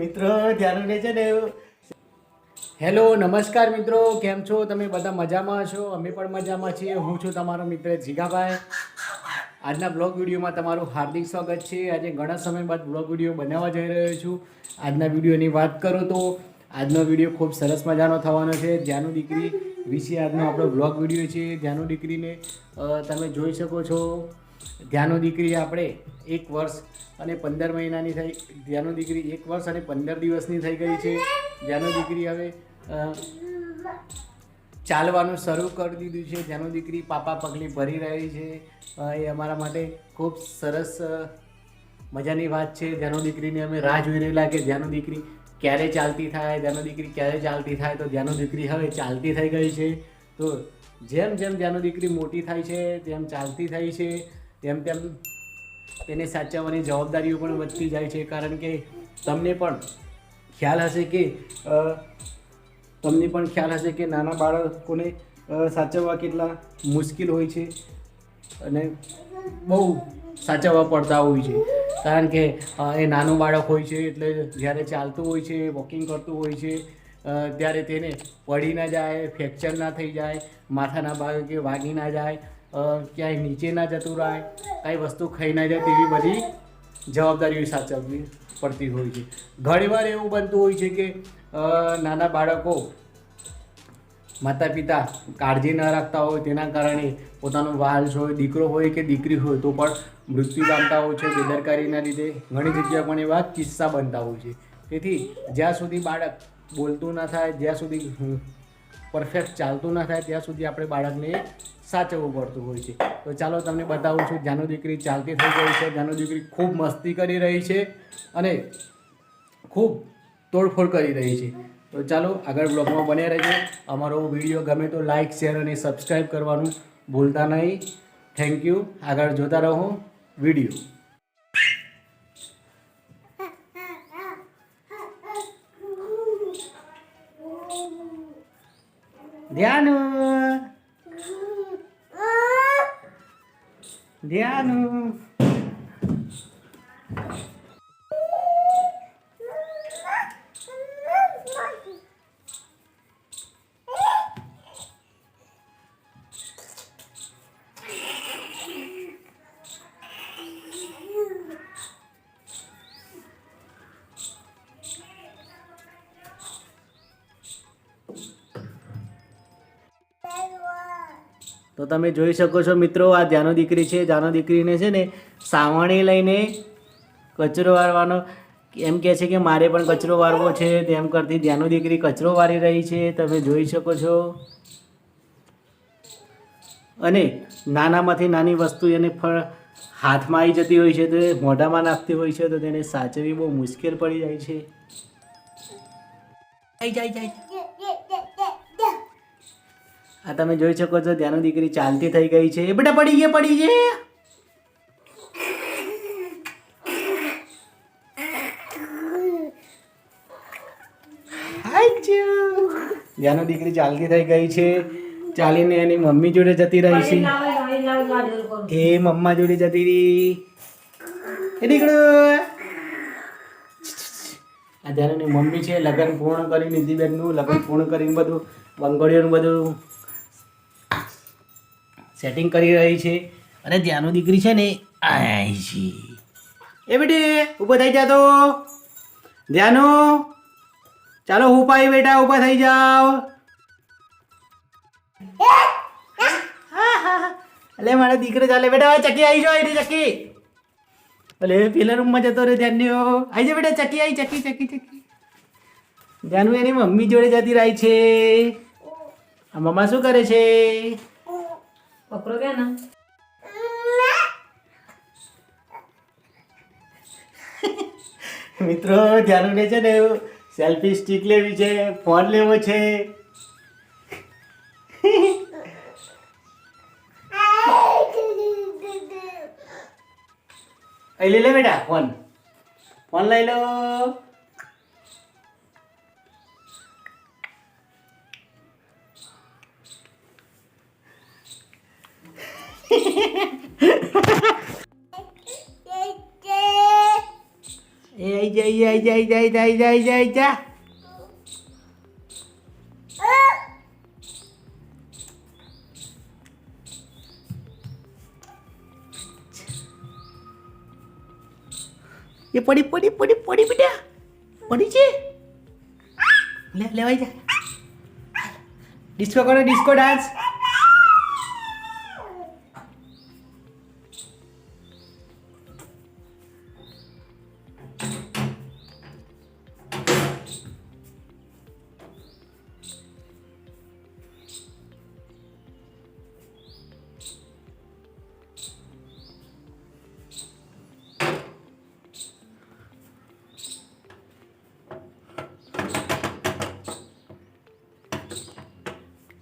મિત્રો, ધ્યાન છે ને. હેલો, નમસ્કાર મિત્રો. કેમ છો? તમે બધા મજામાં છો? અમે પણ મજામાં છીએ. હું છું તમારો મિત્ર જીગાભાઈ. આજના બ્લોગ વિડીયોમાં તમારું હાર્દિક સ્વાગત છે. આજે ઘણા સમય બાદ બ્લોગ વીડિયો બનાવવા જઈ રહ્યો છું. આજના વિડીયોની વાત કરું તો આજનો વીડિયો ખૂબ સરસ મજાનો થવાનો છે. જ્યાંનું દીકરી વિશે આજનો આપણો બ્લોગ વીડિયો છે. જ્યાંનું દીકરીને તમે જોઈ શકો છો. ધ્યાનો દીકરી આપણે એક વર્ષ અને પંદર મહિનાની થઈ ધ્યાનો દીકરી એક વર્ષ અને પંદર દિવસની થઈ ગઈ છે. ધ્યાનો દીકરી હવે ચાલવાનું શરૂ કરી દીધું છે. ધ્યાનો દીકરી પાપા પગલી ભરી રહી છે. એ અમારા માટે ખૂબ સરસ મજાની વાત છે. ધ્યાનો દીકરીને અમે રાહ જોઈ રહેલા કે ધ્યાનો દીકરી ક્યારે ચાલતી થાય ધ્યાનો દીકરી ક્યારે ચાલતી થાય. તો ધ્યાનો દીકરી હવે ચાલતી થઈ ગઈ છે. તો જેમ જેમ ધ્યાનો દીકરી મોટી થાય છે, તેમ ચાલતી થઈ છે. તેમ તેમ તેને સાચવવાની જવાબદારીઓ પણ વધતી જાય છે, કારણ કે તમને પણ ખ્યાલ હશે કે તમને પણ ખ્યાલ હશે કે નાના બાળકોને સાચવવા કેટલા મુશ્કેલ હોય છે અને બહુ સાચવવા પડતા હોય છે. કારણ કે એ નાનું બાળક હોય છે એટલે જ્યારે ચાલતું હોય છે વોકિંગ કરતું હોય છે ત્યારે તેને પડી ના જાય ફ્રેક્ચર ના થઈ જાય, માથાના ભાગે વાગી ના જાય ક્યાંય નીચે ના જતું રહે કાંઈ વસ્તુ ખાઈ ના જાય તેવી બધી જવાબદારીઓ સાચવવી પડતી હોય છે. ઘણીવાર એવું બનતું હોય છે કે નાના બાળકો માતા પિતા કાળજી ન રાખતા હોય તેના કારણે પોતાનો વાલ હોય, દીકરો હોય કે દીકરી હોય તો પણ મૃત્યુ પામતા હોય છે, બેદરકારીના લીધે. ઘણી જગ્યાએ પણ એવા કિસ્સા બનતા હોય છે. તેથી જ્યાં સુધી બાળક બોલતું ના થાય, જ્યાં સુધી પરફેક્ટ ચાલતું ના થાય, ત્યાં સુધી આપણે બાળકને સાચવવું પડતું હોય છે. તો ચાલો તમને બતાવું છું, જાનુ દીકરી ચાલતી થઈ ગઈ છે. જાનુ દીકરી ખૂબ મસ્તી કરી રહી છે અને ખૂબ તોડફોડ કરી રહી છે. તો ચાલો આગળ બ્લોગમાં બન્યા રહેજો. અમારો વીડિયો ગમે તો લાઇક શેર અને સબસ્ક્રાઈબ કરવાનું ભૂલતા નહીં. થેન્ક યુ આગળ જોતા રહો વીડિયો. ધ્યાન ધ્યાન તો તમે જોઈ શકો છો મિત્રો, આ જાનો દીકરી છે જાનો દીકરીને છે ને સાવણી લઈને કચરો વારવાનો, એમ કહે છે કે મારે પણ કચરો વારવો છે તેમ કરતી ધ્યાનો દીકરી કચરો વારી રહી છે, તમે જોઈ શકો છો. અને નાનામાંથી નાની વસ્તુ એને ફળ હાથમાં આવી જતી હોય છે, તો એ મોઢામાં નાખતી હોય છે, તો તેને સાચવવી બહુ મુશ્કેલ પડી જાય છે. જાય જાય. આ તમે જોઈ શકો છો, ત્યાંની દીકરી ચાલતી થઈ ગઈ છે. એ બેટા પડી ગયા પડી ગયા. જ્યાંનો દીકરી ચાલતી થઈ ગઈ છે. ચાલીને એની મમ્મી જોડે જતી રહી છે. એ મમ્મા જોડે જતી રહી. એ દીકરો. આ ધ્યાનની મમ્મી છે, લગ્ન પૂર્ણ કરી નિધિબેનનું લગ્ન પૂર્ણ કરીને બધું બંગોળીઓનું બધું સેટિંગ કરી રહી છે. અને ત્યાંનું દીકરી છે ને આય છે એ બેટી, ઊભો થઈ જા તો. ધ્યાનો. ચાલો, હું પાઈ બેટા, ઊભા થઈ જાઓ. અલે, મારા દીકરો ચાલે. બેટા ચકી આવી જાઓ, એની ચકી. અલે, પેલા રૂમમાં જતો રે ધ્યાનનો આવી જા બેટા, ચકી આવી ચકી ચકી ચકી. ધ્યાનુ એની મમ્મી જોડે જતી રહી છે. મમ્મા શું કરે છે? ના? મિત્રો, ધ્યાન છે ને સેલ્ફી સ્ટિક લેવી છે ફોન લેવો છે. અહીં લઈ લે બેટા ફોન ફોન લઈ લો. Ya iya, ya iya, iya, iya, iya, Ya iya. Ya, podi, podi, podi, ya, beda. Podi, cih. Lewat, lewat aja. Disco, kalo disco dance.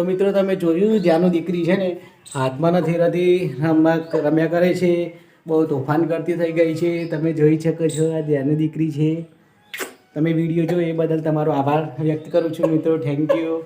તો મિત્રો તમે જોયું, જ્યાંનું દીકરી છે ને હાથમાં નથી રહેતી રમવા રમ્યા કરે છે, બહુ તોફાન કરતી થઈ ગઈ છે. તમે જોઈ શકો છો, આ જ્યાંની દીકરી છે. તમે વીડિયો જો એ બદલ તમારો આભાર વ્યક્ત કરું છું મિત્રો. Thank you